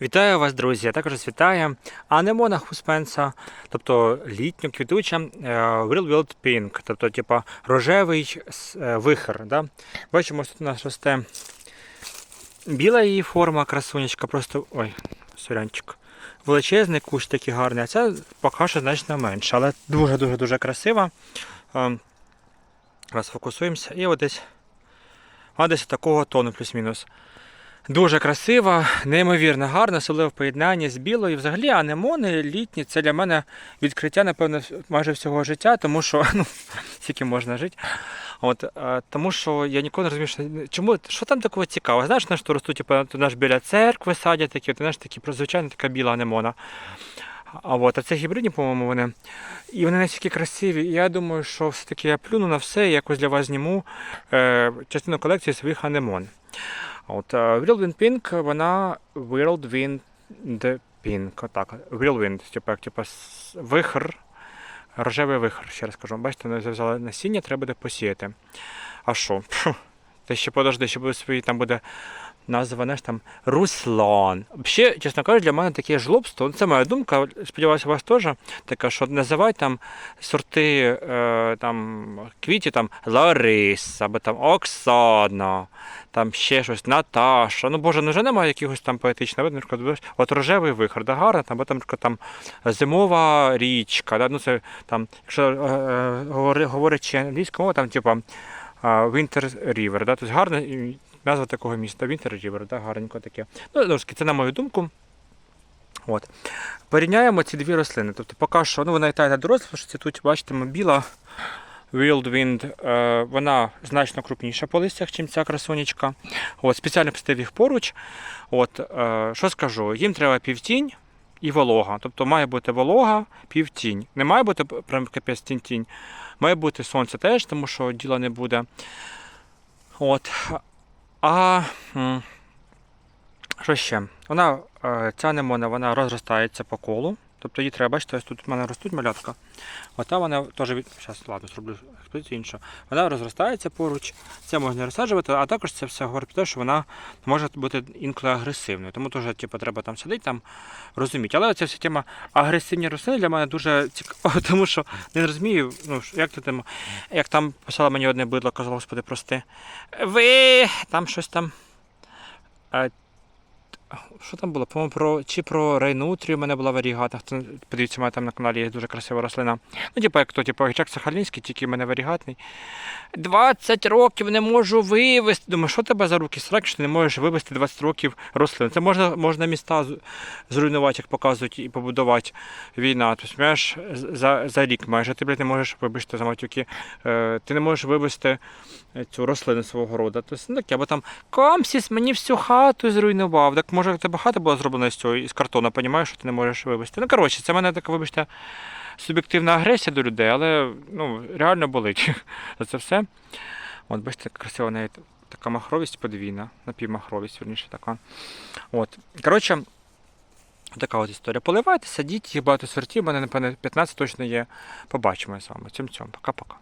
Вітаю вас, друзі! Я також вітаю Анемона хуспенса, тобто літньо квітуча е, Real Wild Pink, тобто типа рожевий е, вихор. Да? Бачимо, ось тут у нас росте біла її форма, красунечка, просто. Ой, сорянчик. Величезний кущ такий гарний, а ця поки що значно менше, але дуже-дуже дуже красива. Е, Раз фокусуємося. І от десь, а десь такого тону плюс-мінус. Дуже красива, неймовірно гарна, особливо в поєднанні з білою. Взагалі анемони літні це для мене відкриття, напевно, майже всього життя, тому що ну, скільки можна жити. От, е, тому що я ніколи не розумію, що, чому, що там такого цікавого. Знаєш, на що ростуть, типу, наш біля церкви садять такі, от, знаєш, такі звичайно така біла анемона. А, от, а це гібридні, по-моєму, вони. І вони настільки красиві. І я думаю, що все-таки я плюну на все і якось для вас зніму е, частину колекції своїх анемон. От е, Whirlwind Pink, вона Whirlwind Pink, Так, Whirlwind, типу, як типу, вихр, рожевий вихр, ще раз кажу. Бачите, вони взяли насіння, треба буде посіяти. А що? Ти ще подожди, ще буде свої, там буде назва, знаєш, там Руслан. Взагалі, чесно кажучи, для мене таке жлобство, ну, це моя думка, сподіваюся, у вас теж така, що називають там сорти е, там, квітів там Лариса, або там Оксана, там ще щось, Наташа. Ну, Боже, ну вже немає якихось там поетичних. От, рожевий вихор, да, гарно, або там, там зимова річка. Да, ну, це, там, якщо е, е, говорячи англійською мовою, там, типу, Winter River, да, тобто гарна і назва такого міста, River, да, гарненько таке. Ну, таки, це на мою думку. От. Порівняємо ці дві рослини. Тобто поки що, ну вона і та, і та доросла, що це тут, бачите, біла Wildwind, е, вона значно крупніша по листях, ніж ця красунечка. От, спеціально поставив їх поруч. От, е, що скажу, їм треба півтінь і волога. Тобто має бути волога, півтінь. Не має бути прям капець тінь-тінь. Має бути сонце теж, тому що діла не буде. От. А що ще? Вона, е, ця немона, вона розростається по колу. Тобто її треба, бачите, ось тут в мене ростуть малятка. Ота вона теж від. Зараз, ладно, зроблю експозицію іншу. Вона розростається поруч, це можна розсаджувати, а також це все говорить про те, що вона може бути інколи агресивною. Тому теж типу, треба там сидіти, там розуміти. Але ця вся тема агресивні рослини для мене дуже цікава, тому що не розумію, ну, як ти там, як там писала мені одне бидло, казала, господи, прости. Ви там щось там. Що там було? По-моєму, про чи про Рейнутрію в мене була варігата. Хто подивіться, мене там на каналі є дуже красива рослина. Ну, типу, як то, типу, гачак Сахалінський, тільки в мене варігатний. 20 років не можу вивезти. Думаю, що тебе за руки срак, що ти не можеш вивезти 20 років рослин. Це можна, можна міста зруйнувати, як показують, і побудувати війна. Тобто, маєш за, за рік майже ти, блядь, не можеш вибачте за матюки. Е, ти не можеш вивезти е, цю рослину свого роду. Тобто, ну, таке, або там Камсіс мені всю хату зруйнував. Так може в тебе хата була зроблена з цього із картону, розумієш, що ти не можеш вивезти. Ну, коротше, це в мене така, вибачте, суб'єктивна агресія до людей, але ну, реально болить за це все. От, бачите, красива навіть така махровість подвійна, напівмахровість, верніше така. От. Коротше, така от історія. Поливайте, садіть, їх багато сортів, у мене, напевно, 15 точно є. Побачимо з вами. Цьом-цьом. Пока-пока.